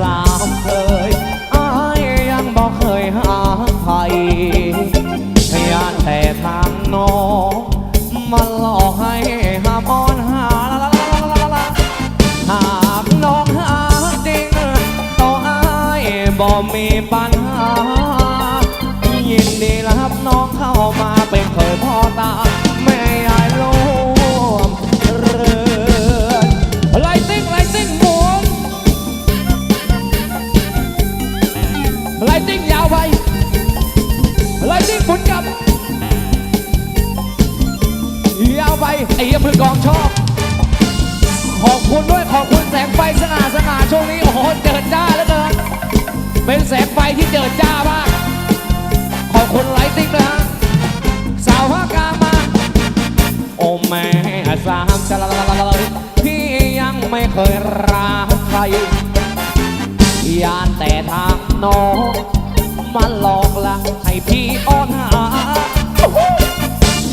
สามเคยอายยังบอกเคยหาใครยานแต่ทางน้องมาหลอกให้หาบอนหาลลลลหากน้องหาจริงต่ออายบอกมีปัญหา ยินดีรับน้องเข้ามา ติ้งยาวไปไลติ้งหมุนกลับยาวไปไอ้เหี้ยมือกองชอบ ขอบคุณด้วยขอบคุณแสงไฟสง่าสง่าช่วงนี้โอ้โหเจิดจ้าเหลือเกินเป็นแสงไฟที่เจิดจ้ามาก ขอบคุณไลท์ติ๊กนะฮะสาวภาคกลางมา โอ้แม่สามจะละละละละพี่ยังไม่เคยรักใครยานแต่ทางน้อง มาหลอกละให้พี่อ้อนหา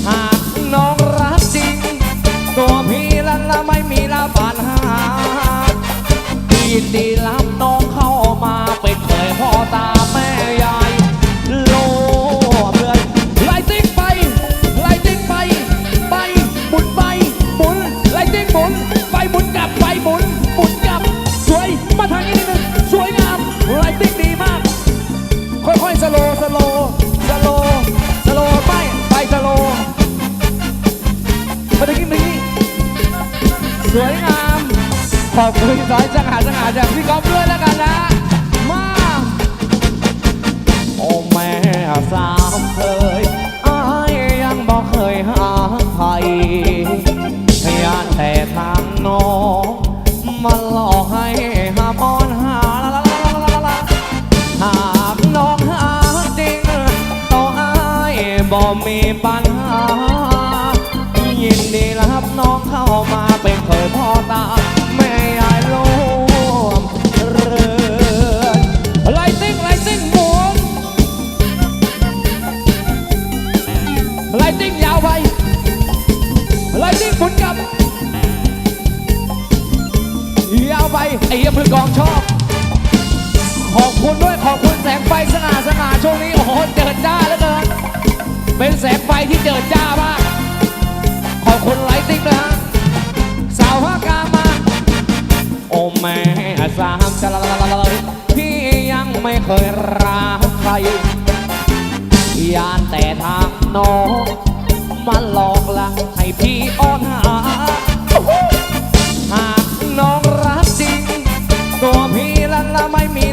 หากน้องรักจริง ตัวพี่ละละไม่มีละปัญหาพี่ดี สวยงาม ขอบคุณร้อยจังหาจังหาจากพี่ก๊อฟด้วยแล้วกันนะ มา โอ้แม่สาวเคยอายยังบอกเคยหาใครยานแต่ทางน้องมาหลอกให้หาบอนหาลาลาลาลาลาลาหากน้องหาจริงต่ออายบ่มีปัญหา ไปไอ้เหี้ยมือกองชอบ ขอบคุณด้วยขอบคุณแสงไฟสง่าสง่าช่วงนี้โอ้โหเจิดจ้าเหลือเกินเป็นแสงไฟที่เจิดจ้ามากขอบคุณไลท์ติ๊กนะฮะสาวภาคกลางมา โอ้แม่สามจะละละละละละพี่ยังไม่เคยรักใครยานแต่ทางน้องมาหลอกละให้พี่อ้อนหา I mean